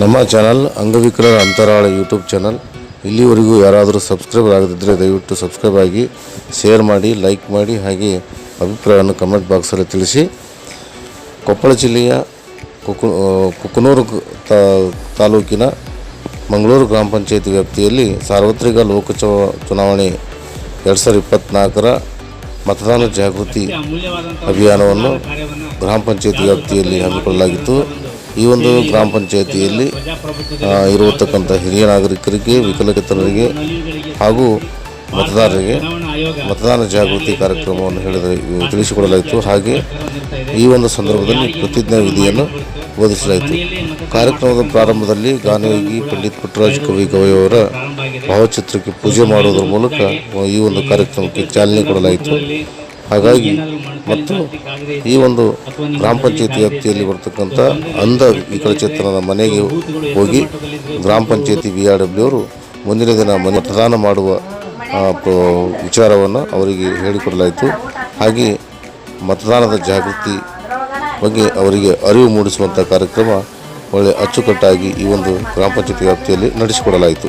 ನಮ್ಮ ಚಾನಲ್ ಅಂಗವಿಕಲರ ಅಂತರಾಳ YouTube channel. ಇಲ್ಲಿವರೆಗೂ ಯಾರಾದರೂ ಸಬ್ಸ್ಕ್ರೈಬ್ ಆಗದಿದ್ದರೆ ದಯವಿಟ್ಟು ಸಬ್ಸ್ಕ್ರೈಬ್ ಆಗಿ, ಶೇರ್ ಮಾಡಿ, ಲೈಕ್ ಮಾಡಿ, ಹಾಗೆ ಅಭಿಪ್ರಾಯವನ್ನು ಕಮೆಂಟ್ ಬಾಕ್ಸಲ್ಲಿ ತಿಳಿಸಿ. ಕೊಪ್ಪಳ ಜಿಲ್ಲೆಯ ಕುಕನೂರು ತಾಲೂಕಿನ ಮಂಗಳೂರು ಗ್ರಾಮ ಪಂಚಾಯತಿ ವ್ಯಾಪ್ತಿಯಲ್ಲಿ ಸಾರ್ವತ್ರಿಕ ಲೋಕ ಚುನಾವಣೆ ಎರಡು ಸಾವಿರದ ಇಪ್ಪತ್ತ್ನಾಲ್ಕರ ಮತದಾನ ಜಾಗೃತಿ ಅಭಿಯಾನವನ್ನು ಗ್ರಾಮ ಪಂಚಾಯತಿ ವ್ಯಾಪ್ತಿಯಲ್ಲಿ ಹಮ್ಮಿಕೊಳ್ಳಲಾಗಿತ್ತು. ಈ ಒಂದು ಗ್ರಾಮ ಪಂಚಾಯತಿಯಲ್ಲಿ ಇರುವತಕ್ಕಂಥ ಹಿರಿಯ ನಾಗರಿಕರಿಗೆ ವಿಕಲಚೇತನರಿಗೆ ಹಾಗೂ ಮತದಾರರಿಗೆ ಮತದಾನ ಜಾಗೃತಿ ಕಾರ್ಯಕ್ರಮವನ್ನು ಹೇಳಿದ ತಿಳಿಸಿಕೊಡಲಾಯಿತು. ಹಾಗೆ ಈ ಒಂದು ಸಂದರ್ಭದಲ್ಲಿ ಪ್ರತಿಜ್ಞಾ ವಿಧಿಯನ್ನು ಬೋಧಿಸಲಾಯಿತು ಕಾರ್ಯಕ್ರಮದ ಪ್ರಾರಂಭದಲ್ಲಿ ಗಾನಯೋಗಿ ಪಂಡಿತ್ ಪುಟ್ಟರಾಜ್ ಕವಿ ಗವೈಯವರ ಭಾವಚಿತ್ರಕ್ಕೆ ಪೂಜೆ ಮಾಡುವುದರ ಮೂಲಕ ಈ ಒಂದು ಕಾರ್ಯಕ್ರಮಕ್ಕೆ ಚಾಲನೆ ಕೊಡಲಾಯಿತು. ಹಾಗಾಗಿ ಮತ್ತು ಈ ಒಂದು ಗ್ರಾಮ ಪಂಚಾಯತಿ ವ್ಯಾಪ್ತಿಯಲ್ಲಿ ಬರ್ತಕ್ಕಂಥ ಅಂಧ ವಿಕಲಚೇತನರ ಮನೆಗೆ ಹೋಗಿ ಗ್ರಾಮ ಪಂಚಾಯತಿ ವಿ ಆರ್ ಡಬ್ಲ್ಯೂ ಅವರು ಮುಂದಿನ ದಿನ ಮನೆ ಮತದಾನ ಮಾಡುವ ವಿಚಾರವನ್ನು ಅವರಿಗೆ ಹೇಳಿಕೊಡಲಾಯಿತು. ಹಾಗೆ ಮತದಾನದ ಜಾಗೃತಿ ಬಗ್ಗೆ ಅವರಿಗೆ ಅರಿವು ಮೂಡಿಸುವಂಥ ಕಾರ್ಯಕ್ರಮ ಒಳ್ಳೆ ಅಚ್ಚುಕಟ್ಟಾಗಿ ಈ ಒಂದು ಗ್ರಾಮ ಪಂಚಾಯತಿ ವ್ಯಾಪ್ತಿಯಲ್ಲಿ ನಡೆಸಿಕೊಡಲಾಯಿತು.